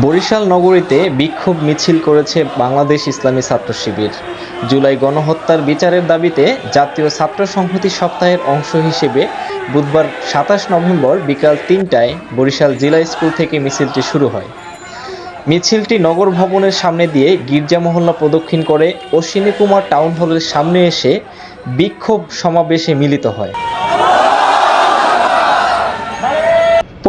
বরিশাল নগরীতে বিক্ষোভ মিছিল করেছে বাংলাদেশ ইসলামী ছাত্র শিবির। জুলাই গণহত্যার বিচারের দাবিতে জাতীয় ছাত্র সংহতি সপ্তাহের অংশ হিসেবে বুধবার সাতাশ নভেম্বর বিকাল তিনটায় বরিশাল জেলা স্কুল থেকে মিছিলটি শুরু হয়। মিছিলটি নগর ভবনের সামনে দিয়ে গির্জা মহল্লা প্রদক্ষিণ করে অশ্বিনী কুমার টাউন হলের সামনে এসে বিক্ষোভ সমাবেশে মিলিত হয়।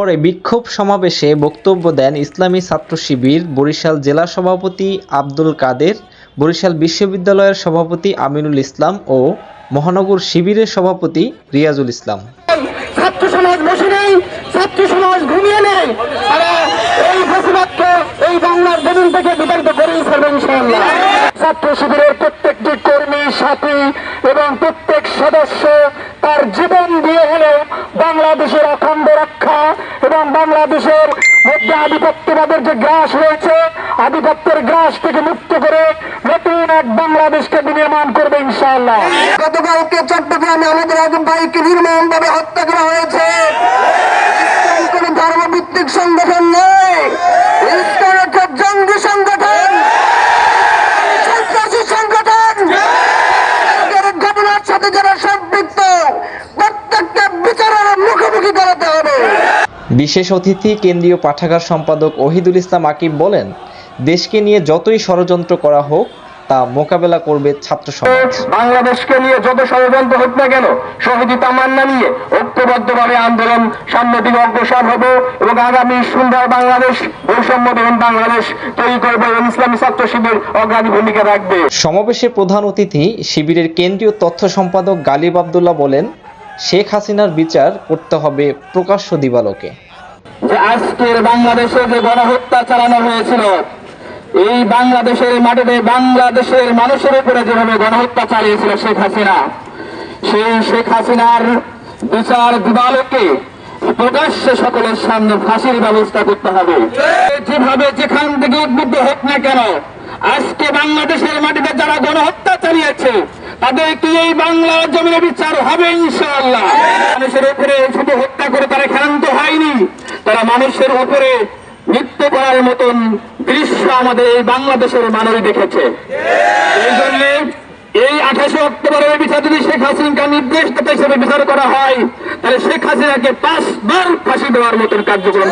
পরে বিক্ষোভ সমাবেশে বক্তব্য দেন ইসলামী ছাত্র শিবির বরিশাল জেলা সভাপতি আব্দুল কাদের, বরিশাল বিশ্ববিদ্যালয়ের সভাপতি আমিনুল ইসলাম ও মহানগর শিবিরের সভাপতি রিয়াজুল ইসলাম। সদস্য তার জীবন দিয়ে হলেও বাংলাদেশের অখণ্ড রক্ষা আধিপত্যবাদের যে গ্রাস রয়েছে, আধিপত্যের গ্রাস থেকে মুক্ত করে নতুন এক বাংলাদেশকে বিনির্মাণ করবে ইনশাআল্লাহ। গতকালকে চট্টগ্রামে আমাদের এক ভাইকে নির্মম ভাবে হত্যা করা হয়েছে ইসলাম কোন ধর্মভিত্তিক সংগঠন নয় ইসলাম একটা জঙ্গি সংগঠন সন্ত্রাসী সংগঠন এর ঘটনার সাথে যারা সম্পৃক্ত প্রত্যেকটা বিচারের মুখোমুখি করাতে হবে বিশেষ অতিথি কেন্দ্রীয় পাঠাগার সম্পাদক ওহিদুল ইসলাম আকিব বলেন দেশকে নিয়ে যতই ষড়যন্ত্র করা হোক তা মোকাবেলা করবে ছাত্র সমাজ। বাংলাদেশকে নিয়ে যত ষড়যন্ত্র হোক না কেন শহীদি তামান্না নিয়ে ঐক্যবদ্ধভাবে আন্দোলন সামনে দিকে অগ্রসর হব এবং আগামী সুন্দর বাংলাদেশ বৈষম্যবিহীন বাংলাদেশ তৈরি করবে এবং ইসলামী ছাত্র শিবির অগ্রণী ভূমিকা রাখবে। সমাবেশে প্রধান অতিথি শিবিরের কেন্দ্রীয় তথ্য সম্পাদক গালিব আবদুল্লাহ বলেন শেখ হাসিনার বিচার করতে হবে প্রকাশ্য দিবালোকে। যে আজকের বাংলাদেশে যে গণহত্যা চালানো হয়েছিল, এই বাংলাদেশের মাটিতে বাংলাদেশের মানুষের উপরে যেভাবে গণহত্যা চালিয়েছিল শেখ হাসিনা, সেই শেখ হাসিনার বিচার দিবালোকে প্রকাশ্যে সকলের সামনে ফাঁসির ব্যবস্থা করতে হবে। যেভাবে যেখান থেকে উদ্বুদ্ধ হোক না কেন, আজকে বাংলাদেশের মাটিতে যারা গণহত্যা চালিয়েছে তাদেরকে এই বাংলা জমিনে বিচার হবে ইনশাআল্লাহ। মানুষের উপরে শুধু হত্যা করে তারা ক্ষান্ত হয়নি। তারা মানুষের উপরে মৃত্যু করার মতন দৃশ্য আমাদের এই বাংলাদেশের মানুষ দেখেছে। এই আঠাশে অক্টোবরের বিচার যদি শেখ হাসিনাকে নির্দেশ হিসেবে বিচার করা হয়, তাহলে শেখ হাসিনাকে পাঁচবার ফাঁসি দেওয়ার মতন কার্যক্রম